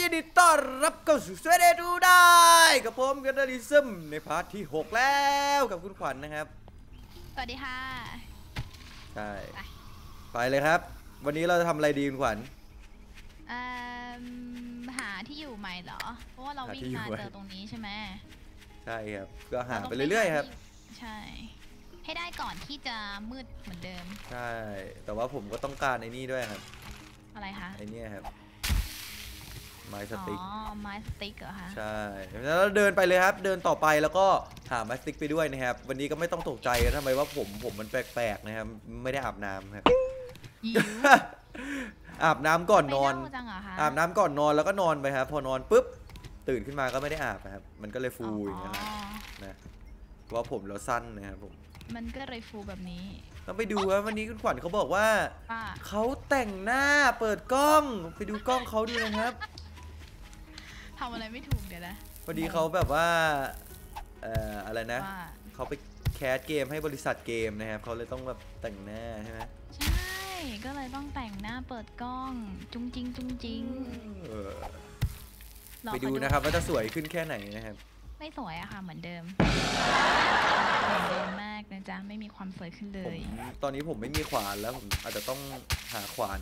ยินดีต้อนรับเข้าสู่สวีเดนดูได้กับผมกันดาริซึมในพาร์ทที่ 6 แล้วกับคุณขวัญนะครับ สวัสดีค่ะ ใช่ ไป ไปเลยครับ วันนี้เราจะทำอะไรดีคุณขวัญเอิ่มหาที่อยู่ใหม่เหรอ เพราะว่าเราหาวิ่งที่อยู่มาใหม่เจอตรงนี้ใช่ไหมใช่ครับ ก็หาต้งไปเรื่อยๆครับหาที่ใช่ ให้ได้ก่อนที่จะมืดเหมือนเดิม ใช่ แต่ว่าผมก็ต้องการไอ้นี่ด้วยครับ อะไรคะ ไอ้เนี่ยครับ ไม้สอ๋อติ๊กไม้สติ๊กเหรอคะ ใช่ แล้วเราเดินไปเลยครับ เดินต่อไปแล้วก็หาไม้สติ๊กไปด้วยนะครับ วันนี้ก็ไม่ต้องตกใจนะทำไมว่าผมผมมันแปลกๆนะครับ ไม่ได้อาบน้ำครับยิวอาบน้ำก่อนนอนไม่เาจังเหรอคะอาบน้ำก่อนนอนแล้วก็นอนไปครับ พอนอนปุ๊บตื่นขึ้นมาก็ไม่ได้อาบนะครับ มันก็เลยฟูอย่างเงี้ยครับอ๋อนะเพราะว่าผมเราสั้นนะครับผม มันก็เลยฟูแบบนี้ต้องไปดูครับวันนี้คุณขวัญเขาบอกว่าว่าเขาแต่งหน้าเปิดกล้องไปดูกล้องเขาดูนะครับ ทำอะไรไม่ถูกเดี๋ยวนะพอดีเขาแบบว่าเอ่ออะไรนะว่าเขาไปแคสเกมให้บริษัทเกมนะครับเขาเลยต้องแบบแต่งหน้าใช่ไหมใช่ก็เลยต้องแต่งหน้าเปิดกล้อง จุงจริงจุงจริงเออรอไปเขาดูนะครับว่าจะสวยขึ้นแค่ไหนนะครับ ไม่สวยอะค่ะเหมือนเดิมเหมือนเดิมมากนะจ๊ะไม่มีความสวยขึ้นเลผมย ตอนนี้ผมไม่มีขวานแล้วผมอาจจะต้องหาขวาน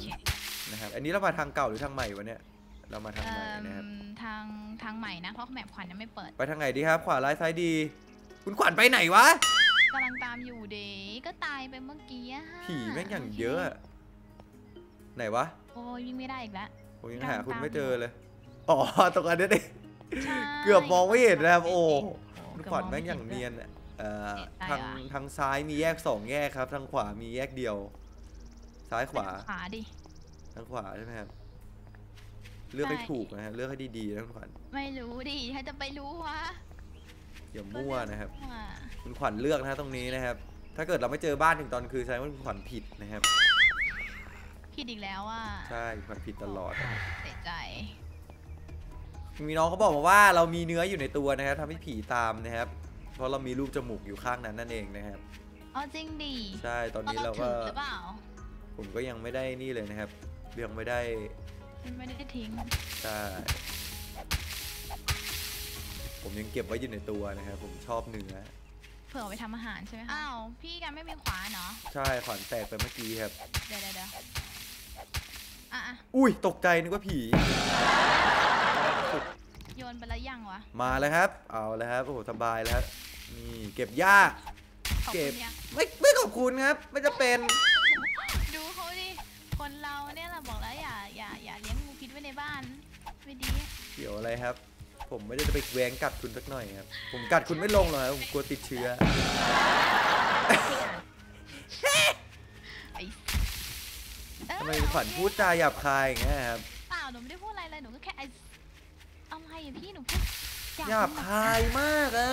นะครับ อันนี้เรามาทางเก่าหรือทางใหม่วะเนี่ย เรามาทางใหม่นะครับเอิ่มทางทางใหม่นะเพราะแมปขวัญยังไม่เปิด ไปทางไหนดีครับ ขวาร้ายซ้ายดี คุณขวัญไปไหนวะกำลังตามอยู่เดก็ตายไปเมื่อกี้อะผีแม่งอย่างเยอะอะไหนวะ โอ้ยวิ่งไม่ได้อีกแล้วผมยังหาคุณไม่เจอเลย อ๋อตรงอันนี้ดิใช่เกือบมองไม่เห็นนะครับ โอ้โอ้คุณเกือบขวัญมแม่งไอย่างเนียนอะเอ่อเห็นได้ทางเหรอทางซ้ายมีแยกสองแยกครับ ทางขวามีแยกเดียว ซ้ายขวาขวาดิทางขวาใช่ไหมครับ เลือกให้ใช่ถูกนะฮะเลือกให้ดีๆนะคุณขวัญไม่รู้ดิใครจะไปรู้วะอย่ามั่วนะครับว่าคุณขวัญเลือกนะฮะตรงนี้นะครับ ถ้าเกิดเราไม่เจอบ้านถึงตอนคืนแสดงว่าคุณขวัญผิดนะครับผิดอีกแล้วอะใช่คุณขวัญผิดตลอดเสียใจมีน้องเขาบอกมาว่าเรามีเนื้ออยู่ในตัวนะครับทำให้ผีตามนะครับ เพราะเรามีรูปจมูกอยู่ข้างนั้นนั่นเองนะครับเอาจริงดิใช่ตอนนี้เราเราถึก็งหรือเปล่าผมก็ยังไม่ได้นี่เลยนะครับยังไม่ได้ ไม่ได้ทิ้ง ใช่ ผมยังเก็บไว้อยู่ในตัวนะครับผมชอบเนื้อเผื่อเอาไปทำอาหารใช่ไหมคะอ้าว พี่กันไม่มีขวานเนาะใช่ขวัญแตกไปเมื่อกี้ครับ เดี๋ยวเดี๋ยวเดี๋ยวอะอะอุ้ยตกใจนึกว่าผี โยนไปแล้วยังวะมาแล้วครับ เอาแล้วครับโอ้โหสบายแล้วครับนี่เก็บหญ้า ขอบเก็คุบณยัง ไม่ไม่ขอบคุณครับ ไม่จะเป็นดูเขาดิ คนเราเนี่ยเราบอกแล้วอย่าอย่าอย่าเลี้ยงงูพิษไว้ในบ้านไม่ดีเกี่ยวอะไรครับ ผมไม่ได้จะไปแหวงกัดคุณสักหน่อยครับ ผมกัดคุณไม่ลงหรอกครับผมกลัวติดเชื้อ ไอ้ทำไมขวัญพูดจาหยาบคายอย่างเงี้ยครับ เปล่าหนูไม่ได้พูดอะไรเลยหนูก็แค่ไอ้อะไรอะพี่หนูพูดหยาบคายมากอะ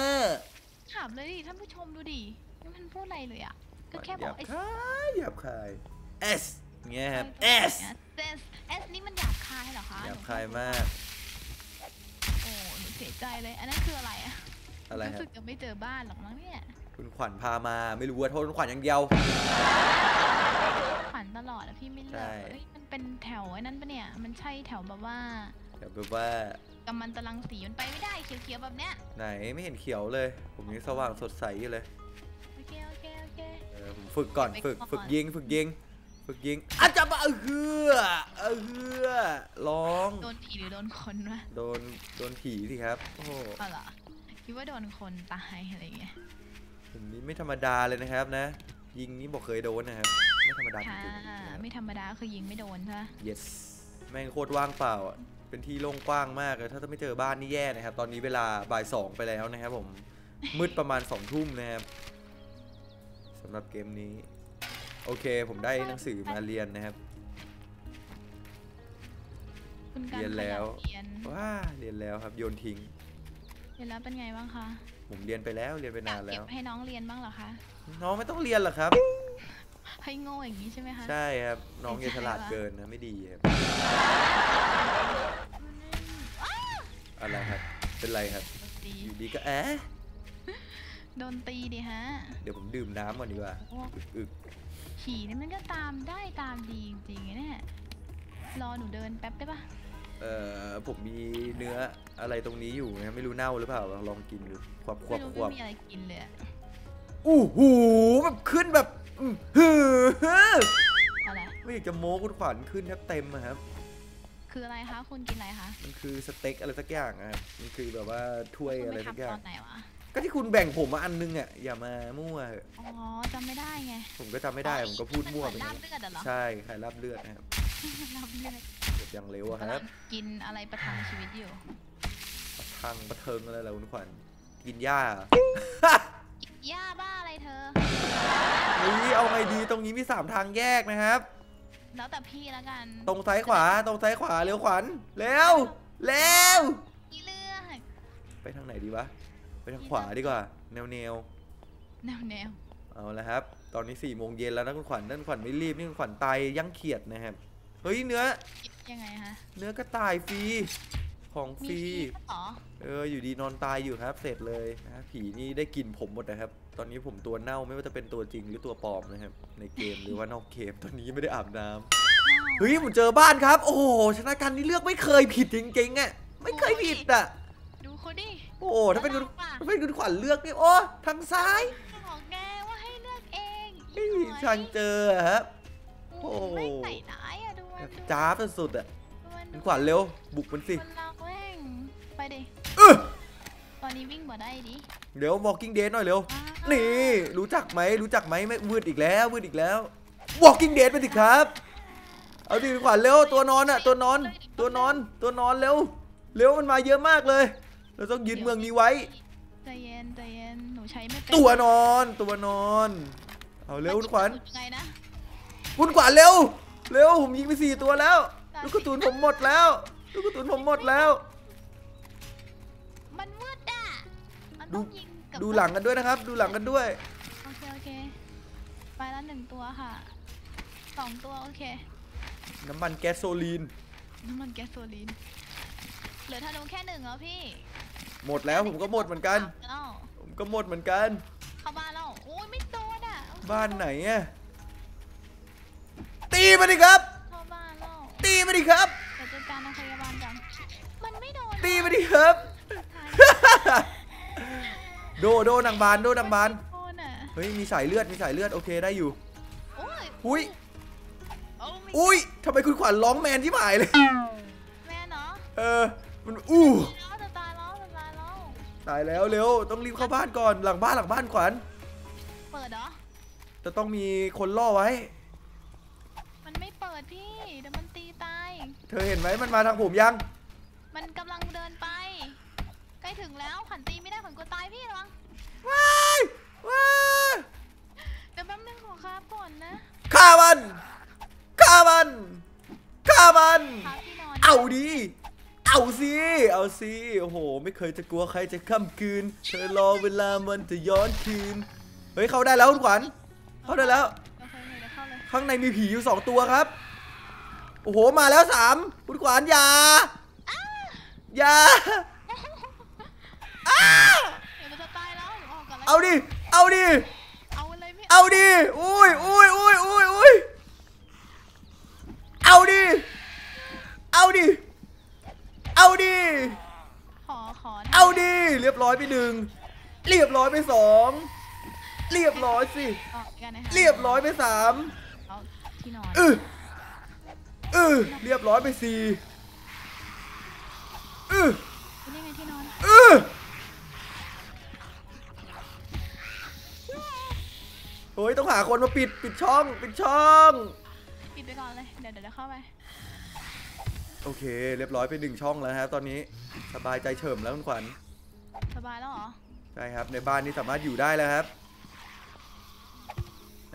ถามเลยดิท่านผู้ชมดูดินี่มันพูดอะไรเลยอะก็แค่หบอยากบไอ้ คายหยาบคาย S เงี้ยครับ S เอสเอสนี่มันหยาบคายเหรอคะหยาบคายมาก โอ้หนูเสียใจเลย อันนั้นคืออะไรอะอะไรครู้รับสึกจะไม่เจอบ้านหรอกมั้งเนี่ย คุณขวัญพามาไม่รู้ว่าโทษคุณขวัญอย่างเดียวผ่านตลอดอะพี่ไม่เลืใช่อกเอ้ยมันเป็นแถวไอ้นั้นปะเนี่ย มันใช่แถวแบบว่าแต่แบบว่ากำมันตรังสีมันไปไม่ได้เขียวๆแบบเนี้ย ไหนไม่เห็นเขียวเลย ผมยังสว่างสดใสอยู่เลย โอเคโอเคโอเคเออผมฝึกก่อนไปฝึกก่อนฝึกยิงฝึกยิง ฝึกยิงอาจจะมาเออเฮือเออเฮือร้อง โดนผีหรือโดนคนวะโดน โดนผีสิครับ โอ้โหเอาเหรอคิดว่าโดนคนตายอะไรอย่างเงี้ยผมนี่ไม่ธรรมดาเลยนะครับนะ ยิงนี่บอกเคยโดนนะครับ ไม่ธรรมดาจค่ะริงๆนะครับ ไม่ธรรมดาคือยิงไม่โดนใช่ปะ yes แม่งโคตรว่างเปล่าอะเป็นที่โล่งกว้างมากเลย ถ้าจะไม่เจอบ้านนี่แย่นะครับ ตอนนี้เวลาบ่ายสองไปแล้วนะครับผม มืดประมาณสองทุ่มนะครับสำหรับเกมนี้ โอเค ผมได้หนังสือมาเรียนนะครับ คุณการเรียนแล้วขยันเรียนว้าเรียนแล้วครับโยนทิ้ง เรียนแล้วเป็นไงบ้างคะผมเรียนไปแล้วเรียนไปอยานากนแล้เก็บวให้น้องเรียนบ้างเหรอคะน้องไม่ต้องเรียนหรอกครับให้โง่อย่างนี้ใช่ไหมคะใช่ครับน้องไม่อย่าใช่ฉลาดวะเกินนะไม่ดีครับอะไรครับเป็นไรครับโดนตีอยู่ดีก็แอะโดนตีดิฮะ เดี๋ยวผมดื่มน้ำก่อนดีกว่าโอ้อึก ผีนี่มันก็ตามได้ตามดีจริงๆนะเนี่ยรอหนูเดินแป๊บได้ปะเอ่อผมมีเนื้ออะไรตรงนี้อยู่นะครับไม่รู้เน่าหรือเปล่าลองกินดูขวบขวไม่บรู้ขวบไม่มีอะไรกินเลยอะอู้หูแบบขึ้นแบบอื้อหืออะไรไม่อยากจะโม้คุณขวัญขึ้นแทบเต็มอะครับ คืออะไรคะคุณกินอะไรคะมันคือสเต็กอะไรสักอย่างอะครับมันคือแบบว่าถ้วยคุณอะไรไปสักอทำย่าตงอนไหนวะ ก็ที่คุณแบ่งผมมาอันนึงอะอย่ามามั่วเถอะอ๋อจำไม่ได้ไง ผมก็จำไม่ได้ผมก็พูดมั่วไปมันเหมือนนะลาบเลือดอะเหรอ ใช่ใครรับเลือดนะครับลาบเลือดเก็บอย่างเร็วอะคกำลัรับงกินอะไรประทังชีวิตอยู่ ประทังประเทิงอะไรล่ะคุณขวัญ กินหญ้าเหรอย่าบ้าอะไรเธอเฮ้ยเอาไงดีตรงนี้มีสามทางแยกนะครับ แล้วแต่พี่แล้วกัน ตรงซ้ายขวาตรงซ้ายขวาเร็วขวัญเร็วเร็วพี่เลือกไปทางไหนดีวะ ไปทางขวาดีกว่า แนวแนวแนวแนวๆเอาละครับ ตอนนี้สี่โมงเย็นแล้วนะคุณขวัญนั่นขวัญไม่รีบนี่คุณขวัญตายยั่งเขียดนะครับ เฮ้ยเนื้อ ยังไงฮะ เนื้อกระต่ายฟรี ของฟมีรีพี่เหรอเอออยู่ดีนอนตายอยู่ครับ เสร็จเลยนะผีนี่ได้กินผมหมดนะครับ ตอนนี้ผมตัวเน่าไม่ว่าจะเป็นตัวจริงหรือตัวปลอมนะครับ ในเกมหรือว่านอกเกมตอนนี้ยังไม่ได้อาบน้ำเฮ้ยผมเจอบ้านครับ โอ้โหชนะการนี่เลือกไม่เคยผิดจริงๆอะไม่เคยผิดอะ ดูเขาดิโอ้โหถ้าเป็นคุณน่รักว่ะถ้าเป็นคุณขวัญเลือกนี่โอ้ทางซ้ายบอกแกว่าให้เลือกเองไม่มีทางเจออะครับโอ้โหไม่ใส่ร้ายอะดูมันดูจ้าบสุดๆอะดูมันคุดูณขวัญเร็วบุกมันสิคนเราแม่งไปดิเออตอนนี้วิ่งบ่ได้ดิเดี๋ยว Walking Dead หน่อยเร็วอ่านี่รู้จักไหมรู้จักไหมไม่วืดอีกแล้ววืดอีกแล้ว Walking Dead ไปสิครับเอาดิคุณขวัญเร็วตัวนอนอะตัวนอนตัวนอนตัวนอนเร็วเร็วมันมาเยอะมากเลย เราต้องยึดเมืองนี้ไว้ใจเย็นใจเย็นหนูใช้ไม่เป็นตัวนอนตัวนอน เอาเร็วคุณขวัญมันจะยังไงนะคุณขวัญเร็วเร็วผมยิงไปสี่ตัวแล้ว ลูกกระสุนผมหมดแล้ว ลูกกระสุนผมหมดแล้ว มันมืดอะมันดูต้องยิงกับดูหลังกันด้วยนะครับ ดูหลังกันด้วยโอเคโอเคไปแล้วหนึ่งตัวค่ะสองตัวโอเค น้ำมันแก๊สโซลีน น้ำมันแก๊สโซลีน เหลือธนูแค่หนึ่งเหรอพี่ หมดแล้วผมก็หมดเหมือนกัน เอ้าผมก็หมดเหมือนกัน เข้าบ้านแล้วโอ้ยไม่โดนอะบ้านไหนอะตีมาดิครับ เข้าบ้านแล้วตีมาดิครับ เดี๋ยวจัดการนางพยาบาลก่อนมันไม่โดนตีมาดิครับ โดโดนางบานโดนางบานโดนอะเฮ้ยมีสายเลือดมีสายเลือดโอเคได้อยู่โอ้ยอุ้ยโอ้ไม่อุ้ยทำไมคุณขวัญร้องแมนที่หมายเลย แม่เนาะเออ มันอู้แล้วจะตายแล้วจะตายแล้ว ตายแล้วเร็วต้องรีบเข้าบ้านก่อนหลังบ้านหลังบ้านขวัญเปิดเหรอ จะต้องมีคนล่อไว้ มันไม่เปิดพี่เดี๋ยวมันตีตาย เธอเห็นไหมมันมาทางผมยัง มันกำลังเดินไป ใกล้ถึงแล้วผันตีไม่ได้ผันกลัวตายพี่ระวังว้ายว้ายเดี๋ยวแป๊บนึงขอครับก่อนนะฆ่ามันฆ่ามันฆ่ามันครับพี่นอนเอาดี เอาสิเอาสิโอ้โห ไม่เคยจะกลัวใครจะค่ำคืนเธอรอเวลามันจะย้อนคืนเฮ้ยเข้าได้แล้วคุณขวัญเข้าได้แล้วโอเคเดี๋ยวเข้าเลยข้างในมีผีอยู่สองตัวครับโอ้โหมาแล้วสามคุณขวานอยาอยาเดี๋ยวมันจะตายแล้วเดี๋ยวออกก่อนแล้วเอาดิเอาดิเอาเลยพี่เอาดิอุ้ยอุ้ยอุ้ยอุ้ยอุ้ยเอาดิเอาดิ เอาดิขอขอนะเอาดิเรียบร้อยไปหนึ่งเรียบร้อยไปสองเรียบร้อยสิออกกันนะคะเรียบร้อยไปสามเอาที่นอนเออเออเรียบร้อยไปสี่เออนี่ไงที่นอนเออโอ้ยต้องหาคนมาปิดปิดช่อง ปิดช่อง ปิดไปก่อนเลย เดี๋ยวเดี๋ยวเดี๋ยวเข้าไป โอเค เรียบร้อยไปหนึ่งช่องแล้วครับตอนนี้สบายใจเฉิมแล้วคุณขวัญสบายแล้วเหรอใช่ครับในบ้านนี้สามารถอยู่ได้แล้วครับ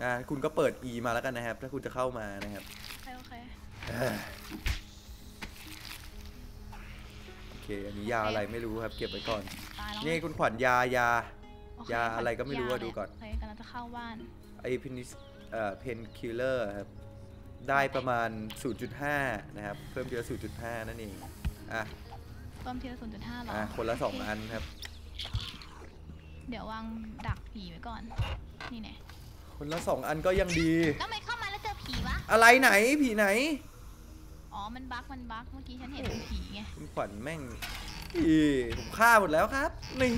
อ่าคุณก็เปิด E มาแล้วกันนะครับ ถ้าคุณจะเข้ามานะครับโอเคโอเคโอเคอันนี้ยาอะไรไม่รู้ครับ เก็บไว้ก่อน ตายแล้วนี่คุณขวัญยายา โเคยาอะไรก็ไม่รู้อะยาดูก่อน โอเคกำลังจะเข้าบ้าน ไอเพนิสเอ่อเพนคิลเลอร์ครับ ได้ประมาณ 0.5 นะครับ เพิ่มเยอะ0.5 นั่นเอง อะเพิ่มทีละศูนย์จุดห้าหรออะคนละ 2 อันครับ เดี๋ยววางดักผีไว้ก่อน นี่ไงคนละ 2 อันก็ยังดี แล้วทำไมเข้ามาแล้วเจอผีวะ อะไรไหนผีไหนออ๋อ มันบั๊กมันบั๊กเมื่อกี้ฉันเห็นเป็นผีไงคุณขวัญแม่งอีผมฆ่าหมดแล้วครับ นี่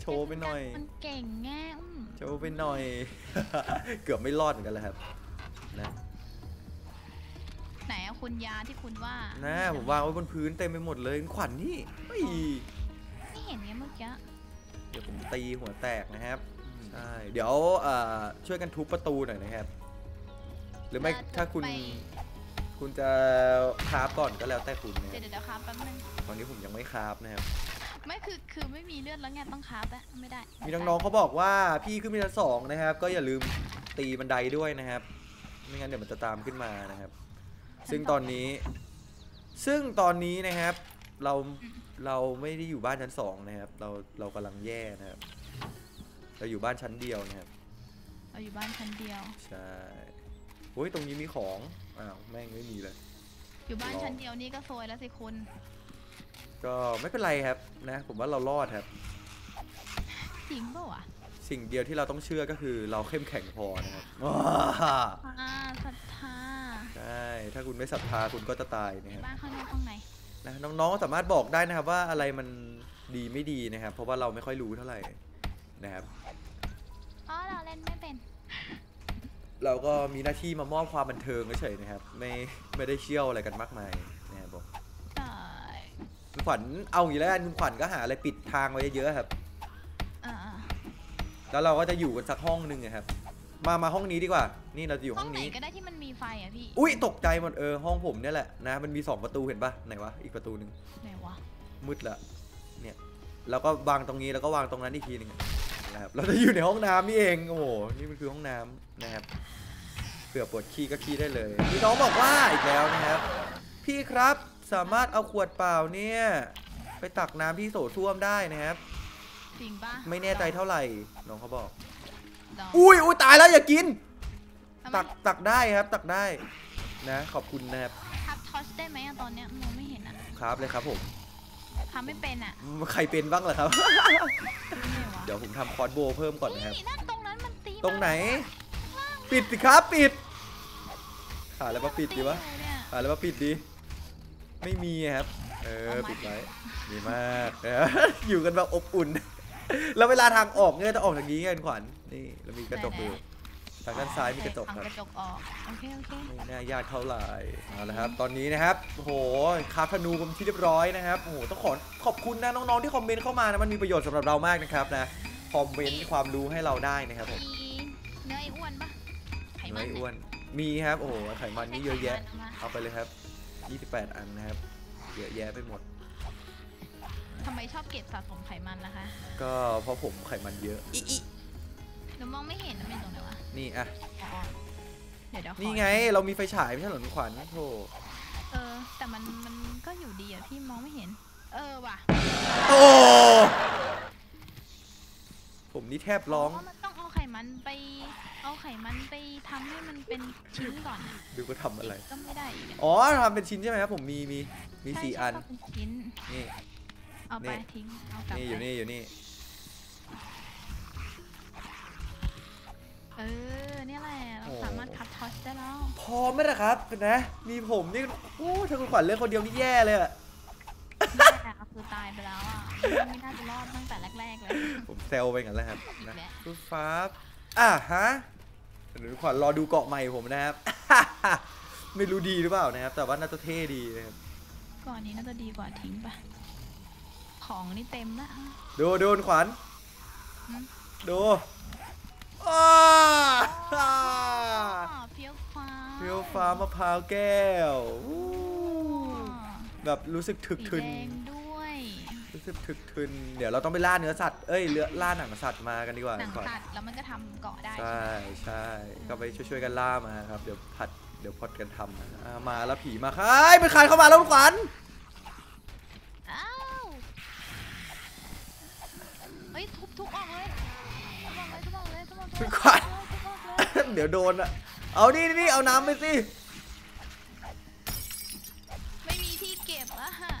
โชว์ไปหน่อย มันเก่งแง่อืมโชว์ไปหน่อย เกือบไม่รอดเหมือนกันแล้วครับ นะ ไหนอะคุณยาที่คุณว่านะผมวางไว้บนพื้นเต็มไปหมดเลยคุณขวัญนี่เฮ้ยไม่เห็นไงเมื่อกี้ เดี๋ยวผมตีหัวแตกนะครับ ใช่ เดี๋ยวเอ่อช่วยกันทุบประตูหน่อยนะครับ หรือไม่เจะถ้าคุณไปคุณจะคราฟก่อนก็แล้วแต่คุณนะคเดี๋รับยวเดี๋ยวเดี๋ยวครับแป๊บนึงตอนนี้ผมยังไม่คราฟนะครับไม่คือคือไม่มีเลือดแล้วไงต้องครับอะไม่ได้ มีน้องๆเขาบอกว่าพี่ขึ้นมีชั้นสองนะครับ ก็อย่าลืมตีบันไดด้วยนะครับ ไม่งั้นเดี๋ยวมันจะตามขึ้นมานะครับ ซึ่งตอนนี้ ซึ่งตอนนี้นะครับ เราเราไม่ได้อยู่บ้านชั้นสองนะครับ เราเรากำลังแย่นะครับ เราอยู่บ้านชั้นเดียวนะครับ เราอยู่บ้านชั้นเดียว ใช่โอ้ยตรงนี้มีของ อ้าวแม่งไม่มีเลย อยู่บ้านรอชั้นเดียวนี่ก็ซวยแล้วสิคุณ ก็ไม่เป็นไรครับนะ ผมว่าเรารอดครับ จริงเปล่าวะสิ่งเดียวที่เราต้องเชื่อก็คือเราเข้มแข็งพอนะครับว้า อ่าศรัทธา ใช่ ถ้าคุณไม่ศรัทธาคุณก็จะตายนะครับบ้านข้างนอกข้างในนะน้องๆสามารถบอกได้นะครับว่าอะไรมันดีไม่ดีนะครับ เพราะว่าเราไม่ค่อยรู้เท่าไหร่นะครับอ๋อเราเล่นไม่เป็น เราก็มีหน้าที่มามอบความบันเทิงเฉยๆนะครับ ไม่ไม่ได้เชี่ยวอะไรกันมากมายนะครับผมใช่คุณขวัญเอาอย่างนี้แล้วกันคุณขวัญก็หาอะไรปิดทางไว้เยอะๆครับอ่าแล้วเราก็จะอยู่กันสักห้องหนึ่งอะครับ มามาห้องนี้ดีกว่า นี่เราจะอยู่ห้ห้อองงไหนนี้ก็ได้ที่มันมี ไฟอะพี่ อุ้ยตกใจหมดเออห้องผมเนี่ยแหละนะมันมีสองประตูเห็นปะไหนวะอีกประตูหนึ่งไหนวะมืดละเนี่ยแล้วก็วางตรงนี้แล้วก็วางตรงนั้นอีกทีหนึงอะนะครับเราจะอยู่ในห้องน้ำนี่เองโอ้โหนี่มันคือห้องน้ำนะครับเผื่อปวดขี้ก็ขี้ได้เลยมีน้องบอกว่าอีกแล้วนะครับ พี่ครับสามารถเอาขวดเปล่าเนี่ยไปตักน้ำที่โถส้วมได้นะครับจริงปะไม่แน่ใจเท่าไหร่น้องเขาบอกดองอุ้ยอุ้ยตายแล้วอย่ากิน ทำไมตักตักได้ครับตักได้นะ ขอบคุณนะครับทับทอชได้ไหมอะตอนเนี้ยมองไม่เห็นอะครับเลยครับผมทำไม่เป็นอะใครเป็นบ้างเหรอครับไหนวะเดี๋ยวผมทำคอร์สโบว์เพิ่มก่อนนะครับ นี่นั่นตรงนั้นมันตีตรงไหนมาปิดสิครับปิดหาอะไรมาปิดดีวะมันตีอยู่เนี่ยหาอะไรมาปิดดี ไม่มีครับ เออเอามาปิดไว้ดีมากเอออยู่กันแบบอบอุ่น แล้วเวลาทางออกเนี่ยจะออกทางนี้ไงคุณขวัญนี่เรามีกระจกอยู่ ทางด้านซ้ายมีกระจกทางครับกระจกออกโอเคโอเคไม่น่ายากเท่าไหร่เอาละครับ ตอนนี้นะครับโอ้โหคาธนูกันที่เรียบร้อยนะครับโอ้โหต้องขอขอบคุณนะน้องๆที่คอมเมนต์เข้ามานะมันมีประโยชน์สำหรับเรามากนะครับนะคอมเมนต์ความรู้ให้เราได้นะครับผมมีเนื้อไอ้อ้วนปะไขมัไม่นอ้วนมีครับโอ้โหไขมันนี่เยอะแยะใช้ไขมันเอามาเอาไปเลยครับ 28 อันนะครับเยอะแยะไปหมดทำไมชอบเก็บสะสมไขมันล่ะคะ ก็เพราะผมไขมันเยอะ อิอิหนูมองไม่เห็นนะเป็นตรงไหนวะ นี่อะอ๋อเดี๋ยวเดี๋ยวขอนี่ไงเรามีไฟฉายไม่ใช่เหรอคุณขวัญโธ่เออ แต่มันมันก็อยู่ดีอะพี่มองไม่เห็น เออว่ะโอ้ผมนี่แทบร้อง เพาะว่ามันต้องเอาไขมันไป เอาไขมันไปทำให้มันเป็นชิ้นก่อนอะดูก็ทำอะไร ก็ไม่ได้อีกอะอ๋อทำเป็นชิ้นใช่ไหมครับผมมีมีมีใช่สี่ใช่อันก็เป็นชิ้น นี่ เอาไปนี่ ทิ้งเอากลับนี่อยู่ไปนี่อยู่นี่ เออเนี่ยแหละเราสามารถคัดทอชได้แล้วพอไหมล่ะครับนะ มีผมนี่โอ้ถ้าคุณขวัญเลือกคนเดียวนี่แย่เลยอะแม่คือตายไปแล้วอะไม่น่าจะรอดตั้งแต่แรกๆเลยผมเซลไปงั้นแหล้วครับนะอีกแล้วคุณฟ้าอะฮะหรือขวัญรอดูเกาะใหม่ผมนะครับ ไม่รู้ดีหรือเปล่านะครับ แต่ว่าน่าจะเท่ดีนะครับก่อนนี้น่าจะดีกว่าทิ้งปะของนี่เต็มละดูดูคุณขวัญหืมดู อ้าอ๋อเพียวฟ้าเพียวฟ้ามะพร้าวแก้วอู้อ๋อแบบรู้สึกถึกสีทึนแดงด้วยรู้สึกถึกทึน เดี๋ยวเราต้องไปล่าเนื้อสัตว์ เอ้ยเลือล่าหนังสัตว์มากันดีกว่าหนังก่อนสัตว์แล้วมันก็ทำเกาะได้ ใช่ใช่ก็ไปช่วยๆกันล่ามาครับ เดี๋ยวผัด เดี๋ยวพอดกันทำอ่ามาแล้วผีมาค่ะเอ้ยเป็นใครเข้ามาแล้วคุณขวัญอ้าวเฮ้ยทุบทุบออกเลยทุบอ อกเลยทุบออกเลยทุบออกเลยทุบออกเลยทุบออกเลยเดี๋ยวโดนอะเอานี่นี่เอาน้ำไปสิไม่มีที่เก็บอะฮะ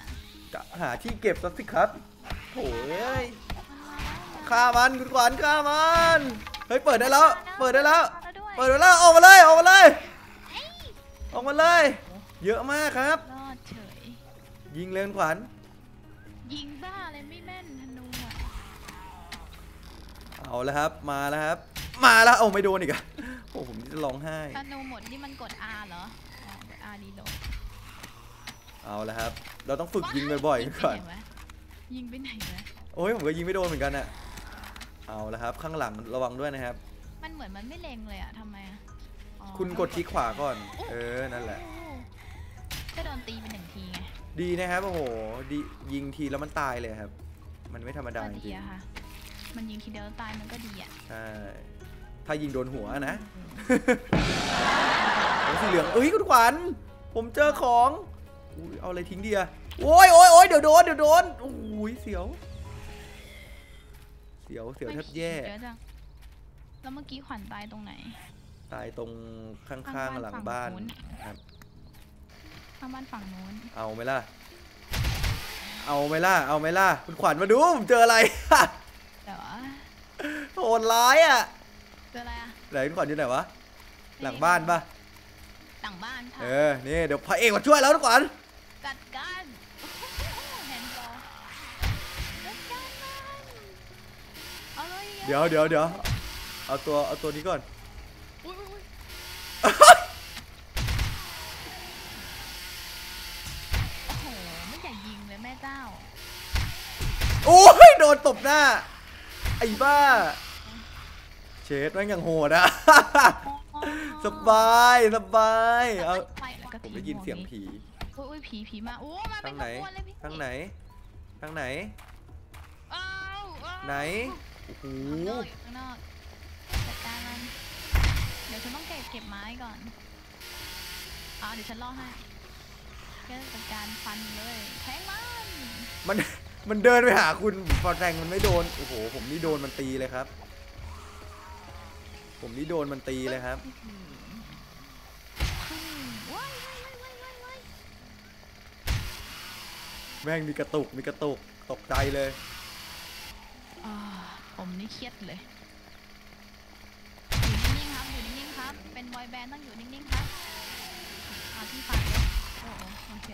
จะหาที่เก็บซะสิครับโถ่เอ้ยมันมาแล้วฆ่ามันคุณขวัญฆ่ามันเฮ้ยเปิดได้แล้ว เปิดได้แล้วมาแล้วด้วยเปิดได้แล้วออกมาเลยออกมาเลยเอ้ยออกมาเลย เยอะมากครับรอดเฉยยิงเลยคุณขวัญยิงบ้าอะไรไม่แม่นธนูอะเอาแล้วครับมาแล้วครับ มาแล้วเอาไม่โดนอีกอะโอ้ผมจะร้องไห้ธนูหมดนี่มันกด R เหรออ๋อกด R รีโหลดเอาแล้วครับ เราต้องฝึกยิงบ่อยๆยิก่งอนไปไหนวะยิงไปไหนวะโอ้ยผมก็ยิงไม่โดนเหมือนกันอะเอาแล้วครับ ข้างหลังระวังด้วยนะครับ มันเหมือนมันไม่เล็งเลยอะทำไมอะอ๋อคุณกดคลิกขวาก่อน เออนั่นแหละก็โดนตีไปหนึ่งทีไงดีนะครับโอ้โหดียิงทีแล้วมันตายเลยครับ มันไม่ธรรมดาก็จดีริงอะค่ะ มันยิงทีเดียวตายมันก็ดีอะ ๆใช่ ถ้ายิงโดนหัวนะผมสีเหลืองเอ้ยคุณขวัญผมเจอของอุ้ยเอาอะไรทิ้งดีอะโอ้ยโอ้ยโอ้ยเดี๋ยวโดนเดี๋ยวโดนโอ้ยเสียว เสียวเสียวแทบแย่เยอะจังแล้วเมื่อกี้ขวัญตายตรงไหน ตายตรงข้างข้างๆบ้านหลังบ้านฝั่งนู้นครับข้างบ้านฝั่งนู้น เอาไหมล่ะ เอาไหมล่ะ เอาไหมล่ะ คุณขวัญมาดูผมเจออะไรเดี๋ยวอะโหดร้ายอะ เจออะไรอะไหนคุณขวัญอยู่ไหนวะหลังบ้านปะหลังบ้านค่ะเออนี่เดี๋ยวพระเอกมาช่วยแล้วคุณขวัญจัดการแฮนด์บอลจัดการมันเอาเลยเดี๋ยวเดี๋ยวเดี๋ยวเอาตัวเอาตัวนี้ก่อนอุ๊ยอุ๊ยอุ๊ยโอ้โหไม่อยากยิงเลยแม่เจ้าโอ้ยโดนตบหน้าไอ้บ้าเชดแม่งยังโหดอะสบายสบายเอาไปแล้วก็ผมทิ้ได้ยินเสียงผีอุ้ยอุ้ยผีผีมาโอ้มาเป็ทานงไหนขบวนเลยพี่ทางไหนทางไหนอ้าวอ้าวไหนโอ้โหข้างนอกอยู่ข้างนอกจัดการมันเดี๋ยวฉันต้องเก็บเก็บไม้ก่อนอ๋อเดี๋ยวฉันล่อให้แค่จัดการฟันเลยแทงมันมันมันเดินไปหาคุณพอแทงมันไม่โดนโอ้โหผมนี่โดนมันตีเลยครับ ผมนี่โดนมันตีเลยครับอืมอืมว้ายว้ายว้ายว้ายว้ายแม่งมีกระตุกมีกระตุกตกใจเลยอ่าผมนี่เครียดเลย อยู่นิ่งๆครับ อยู่นิ่งๆครับ เป็นบอยแบนด์ต้องอยู่นิ่งๆครับเอาที่ฟันเลยโอ้โหโอเค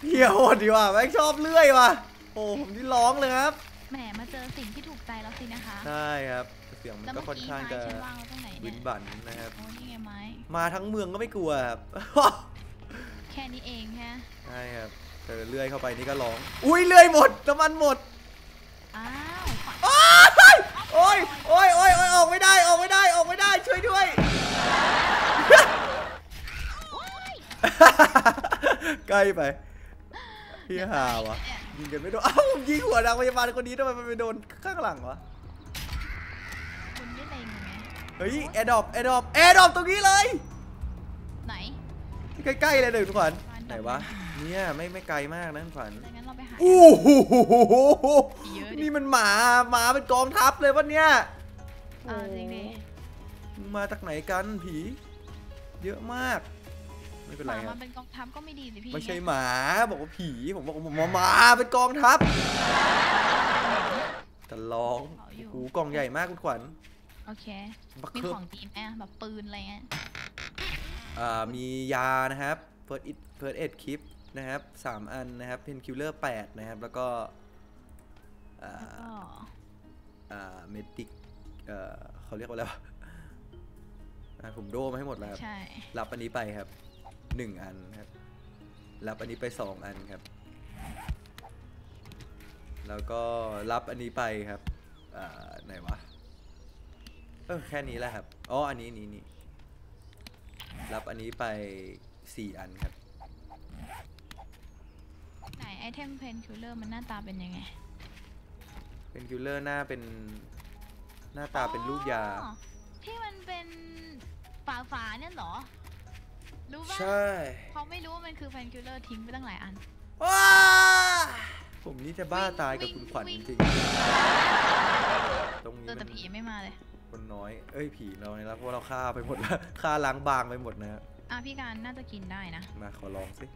เฮียโหดดีว่ะแม่งชอบเลื่อยว่ะ โอ้ผมนี่ร้องเลยครับ แหมมาเจอสิ่งที่ถูกใจแล้วสินะคะ ใช่ครับเสียงมันแล้วก็เมื่อค่อนกี้ข้างไม้จะฉันวางไว้ตรงไหนวิเนี่ยนบันนะครับ โอ้นี่ไงไม้ มาทั้งเมืองก็ไม่กลัวครับ แค่นี้เองฮะใช่ครับเจอเลื่อยเข้าไปนี่ก็ร้อง อุ้ยเลื่อยหมดน้ำมันหมด อ้าวขวัญโอ้ยโอ้ยโอ้ยโอ้ยโอ้ยออกไม่ได้ ออกไม่ได้ ออกไม่ได้ ช่วยด้วย โอ๊ยใกล้ไป พี่หาวะ ยิงกันไม่โดนเอ้าผมยิงหัวนางพยาบาลคนนี้ทำไมมันไปโดนข้างหลังวะ คุณได้เลงไง เฮ้ยแอร์ดรอปแอร์ดรอปแอร์ดรอปตรงนี้เลยไหนใกล้ๆเลยเลยคุณขวัญบ้านดอกไหนวะเนี่ยไม่ไม่ไกลมากนะคุณขวัญดังนั้นเราไปหาโอ้โหเยอะดินี่มันหมาหมาเป็นกองทัพเลยวะเนี่ยอ่าจริงดิมึงมาจากไหนกันผี เยอะมากไม่เป็นหไรมาครัมาบเป็นกองทัพก็ไม่ดีสิพี่ไม่ใช่หมาบอกว่าผีผมบอกว่าหมาหมาเป็นกองทัพแต่ร้องโอ้โหกล่องใหญ่มากคุณขวัญ โอเค บักมีเคิของดีไหมแบบปืนอะไรเงี้ย อ่ามียานะครับ first aid first aid kit นะครับสามอันนะครับ painkiller แปดนะครับ แล้วก็อ่าแล้วก็อ่าเมดิกเอ่อเขาเรียกว่าอะไรวะอ่าผมโดมาให้หมดแล้วครับ ใช่ รับอันนี้ไปครับหนึ่งอันครับ รับอันนี้ไปสองอันครับ แล้วก็รับอันนี้ไปครับอ่าไหนวะ เออแค่นี้แหละครับ อ๋อ อันนี้นี้นี่ รับอันนี้ไปสี่อันครับ ไหนไอเทมเพนคิลเลอร์มันหน้าตาเป็นยังไง เป็นคิลเลอร์หน้าเป็นหน้าตาเป็นรูปยาอ๋อที่มันเป็นฝาฝาๆเนี่ยเหรอ รู้ป่ะใช่เขาไม่รู้ว่ามันคือเพนคิลเลอร์ทิ้งไปตั้งหลายอันว้าผมนี่จะบ้าตายกับวิ่งคุณขวัญวิ่จงริงๆตรงนี้เจอแต่มันผียังไม่มาเลย คนน้อย เอ้ยผีเราเนี่ยละเพราะเราฆ่าไปหมดแล้วฆ่าล้างบางไปหมดนะครับอะพี่การน่าจะกินได้นะ มาขอลองสิ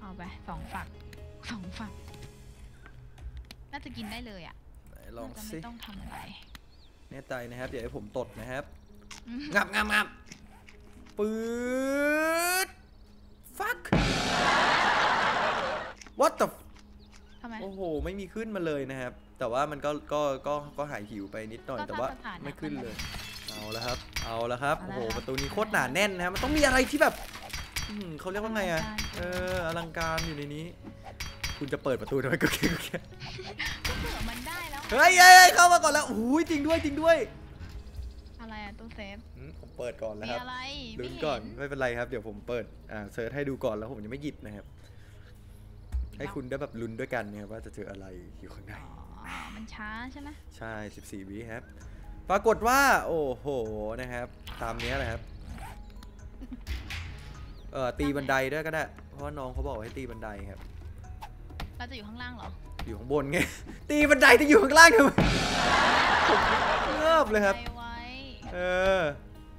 เอาไปสองฝักสองฝัก น่าจะกินได้เลยอะลองสิ ไม่ต้องทำอะไร แน่ใจนะครับ เดี๋ยวให้ผมตดนะครับ งับงับงับปื๊ดฟัก what the ทำไม โอ้โห ไม่มีขึ้นมาเลยนะครับ แต่ว่ามันก็ก็ก็ก็หายหิวไปนิดหน่อยก็แต่ว่าตามสถานะไม่ขึ้นมันเลย เอาแล้วครับ เอาแล้วครับเอาโอ้ละโหครับประตูนี้โคตรหนาแน่นนะครับมันต้องมีอะไรที่แบบอืมเขาเรียกว่าไงอะอลังการเอออลังการอยู่ในนี้ คุณจะเปิดประตูทำไมก็แค่ก็แค่ก็เผื่อมันได้แล้วเฮ้ยเฮ้ยเฮ้ยเข้ามาก่อนแล้วโอ้ยจริงด้วยจริงด้วย อะไรอะตู้เซฟอืมผมเปิดก่อนแล้วมีครับอะไรลุ้นไม่ก่อนเห็นไม่เป็นไรครับเดี๋ยวผมเปิดอ่าเซิร์ชให้ดูก่อนแล้วผมจะไม่หยิบนะครับให้คุณได้แบบลุ้นด้วยกันนะครับว่าจะเจออะไรอยู่ข้างใน อ๋อมันช้าใช่ไหมใช่ 14วิครับ ปรากฏว่า โอ้โห นะครับ ตามเนี้ยแหละครับ เออตีบันไดด้วยก็ได้ เพราะว่าน้องเขาบอกให้ตีบันไดครับ เราจะอยู่ข้างล่างเหรอ อยู่ข้างบนไง ตีบันไดจะอยู่ข้างล่างทำไมเงิบเลยครับ ไปไว้เออ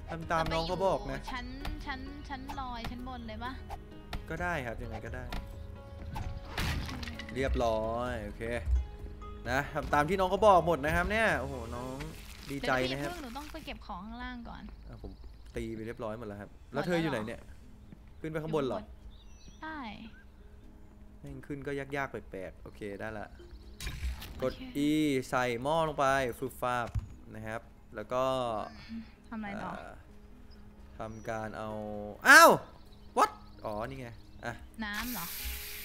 ทำตามน้องเขาบอกนะ ชั้นชั้นชั้นลอยชั้นบนเลยปะก็ได้ครับยังไงก็ได้ เรียบร้อย โอเค นะทำตามที่น้องเขาบอกหมดนะครับเนี่ยโอ้โหน้องดีใจเดี๋ยวนะครับพี่เพิ่งหนูต้องไปเก็บของข้างล่างก่อนอะผมตีไปเรียบร้อยหมดแล้วครับ แล้วหมดเธออยู่แล้วไหนเหรอเนี่ย ขึ้นไปข้างบนเหรอใช่แม่งขึ้นก็ยากๆแปลกๆโอเคได้ละกดโอเค E ใส่หม้อลงไปฟึบฟาบนะครับ แล้วก็ทำอะไรต่อเอ่อทำการเอาอ้าว what อ๋อนี่ไงอะน้ำเหรอ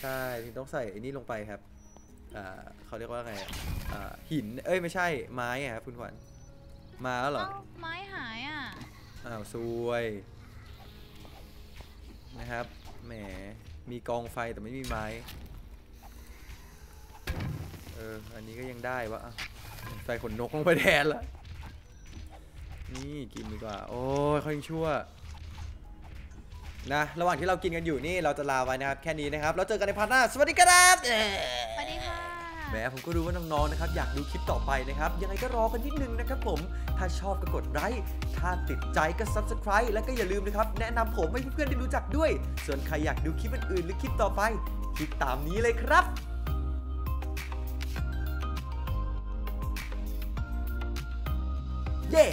ใช่ที่ต้องใส่ไอ้นี่ลงไปครับอ่า เขาเรียกว่าไงอะอ่าหินเอ้ยไม่ใช่ไม้อะครับคุณขวัญมาแล้วเหรอเอ้าไม้หายอะอ้าวซวยนะครับแหมมีกองไฟแต่ไม่มีไม้เอออันนี้ก็ยังได้วะอะใส่ขนนกลงไปแทนละนี่กินดีกว่า โอ้ยเขายังชั่วนะระหว่างที่เรากินกันอยู่นี่เราจะลาไว้นะครับ แค่นี้นะครับแล้วเจอกันในพาร์ทหน้า สวัสดีครับเอ่อสวัสดีค่ะ แม้ผมก็รู้ว่าน้องๆนะครับอยากดูคลิปต่อไปนะครับ ยังไงก็รอกันนิดนึงนะครับผม ถ้าชอบก็กดไลค์ ถ้าติดใจก็ subscribe แล้วก็อย่าลืมนะครับ แนะนำผมให้เพื่อนๆได้รู้จักด้วย ส่วนใครอยากดูคลิปอื่นๆหรือคลิปต่อไป คลิกตามนี้เลยครับเย้